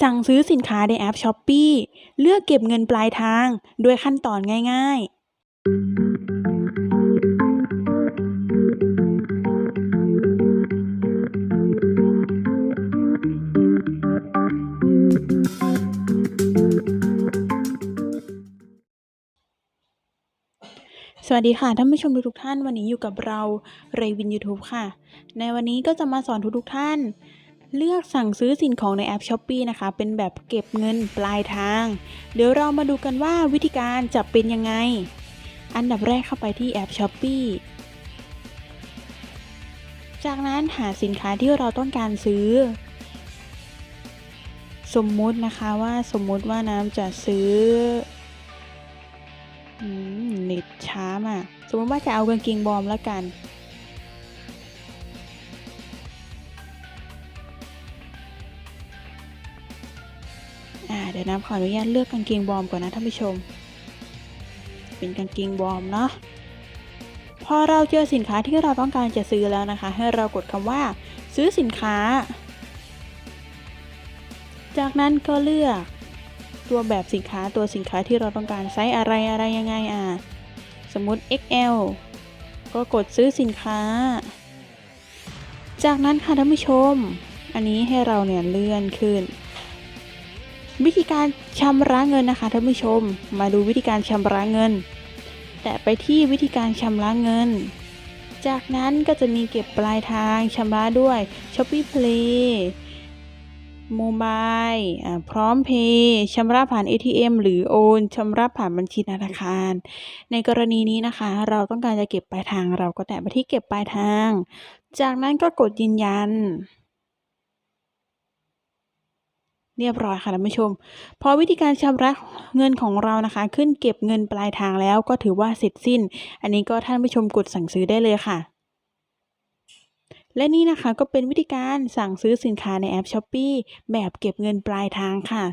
สั่งซื้อสินค้าในแอป Shopee เลือกเก็บเงินปลายทางด้วยขั้นตอนง่าย ๆสวัสดีค่ะท่านผู้ชมทุกท่านวันนี้อยู่กับเราเรวินยูทูบค่ะ ในวันนี้ก็จะมาสอนทุกๆท่าน เลือกสั่งซื้อสิ่งของในแอป Shopee นะคะ เป็นแบบเก็บเงินปลายทาง เดี๋ยวเรามาดูกันว่าวิธีการจะเป็นยังไง อันดับแรกเข้าไปที่แอป Shopee จากนั้นหาสินค้าที่เราต้องการซื้อ สมมุตินะคะว่าสมมุติว่าน้ำจะซื้อเน็ตช้ามากสมมติว่าจะเอากางเกงบอมแล้วกัน อ่าเดี๋ยวน้ำขออนุญาตเลือกกางเกงบอร์มก่อนนะท่านผู้ชม เป็นกางเกงบอร์มเนาะพอเราเจอสินค้าที่เราต้องการจะซื้อแล้วนะคะ ให้เรากดคำว่า ซื้อสินค้า จากนั้นก็เลือกตัวแบบสินค้าตัวสินค้าที่เราต้องการไซส์อะไรอะไรยังไงอะสมมุติ XL ก็กดซื้อสินค้า จากนั้นค่ะท่านผู้ชม อันนี้ให้เราเนี่ยเลื่อนขึ้น วิธีการชำระเงินนะคะท่านผู้ชม มาดูวิธีการชำระเงิน แตะไปที่วิธีการชำระเงิน จากนั้นก็จะมีเก็บปลายทางชำระด้วย Shopee Play โมบายพร้อมเพย์ชำระผ่าน ATM หรือโอนชำระผ่านบัญชีธนาคาร ในกรณีนี้นะคะ เราต้องการจะเก็บปลายทางเราก็แตะไปที่เก็บปลายทาง จากนั้นก็กดยืนยัน เรียบร้อยค่ะท่านผู้ชม พอวิธีการชำระเงินของเรานะคะ ขึ้นเก็บเงินปลายทางแล้วก็ถือว่าเสร็จสิ้น อันนี้ก็ท่านผู้ชมกดสั่งซื้อได้เลยค่ะ และนี่นะคะก็เป็นวิธีการสั่งซื้อสินค้าในแอป s h อ p e e แบบเก็บเงินปลายทางค่ะ